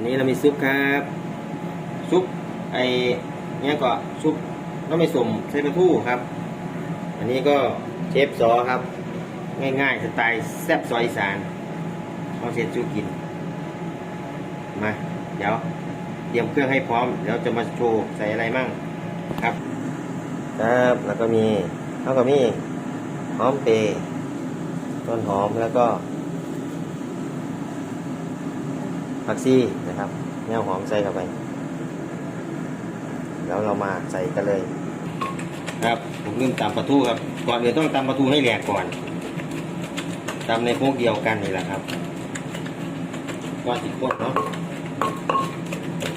อันนี้เรามีซุปครับ ซุปไอ้เนี้ยก็ซุปน้ำไม่สมใส่ปลาทูครับ อันนี้ก็เชฟซอครับ ง่ายๆสไตล์แซ่บซอยอีสานเอาเสร็จจูกิน มา เดี๋ยวเตรียมเครื่องให้พร้อมเดี๋ยวจะมาโชว์ใส่อะไรมั่งครับ ครับแล้วก็มีแล้วก็มีหอมเปรย์ต้นหอมแล้วก็ ผักชีนะครับแนวหอมใส่เข้าไป แล้วเรามาใส่กันเลย ครับผมลืมตำปลาทูครับก่อนอื่นต้องตำปลาทูให้แหลกก่อนตำในพวกเดียวกันนี่แหละครับก่อนติดโคตรเนาะ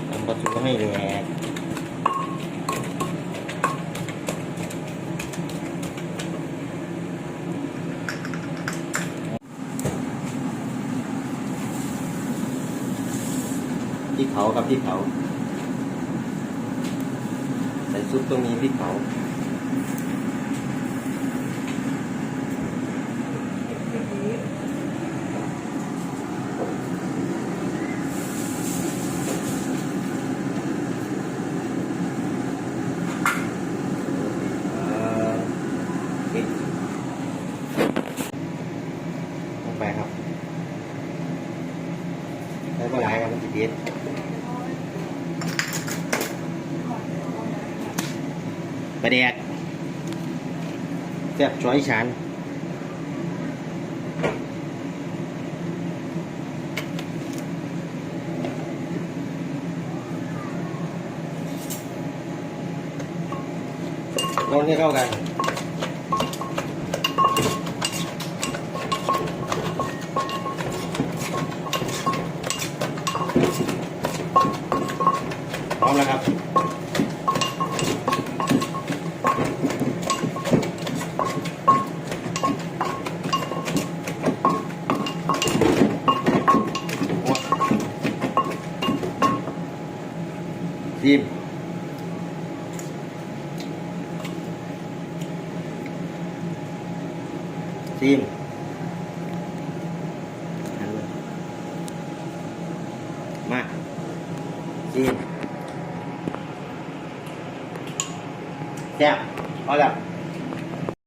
ตำปลาทูให้แหลก พี่เขากับพี่เขาใส่ซุปตรงนี้ที่เขาไปครับ ช้ปลาไหลครับมันจะเด็ดประเดกแซ่บช้อยฉันคนให้เข้ากัน มแล้วครับ ซิมซิมหันมมาซิม sea, hola.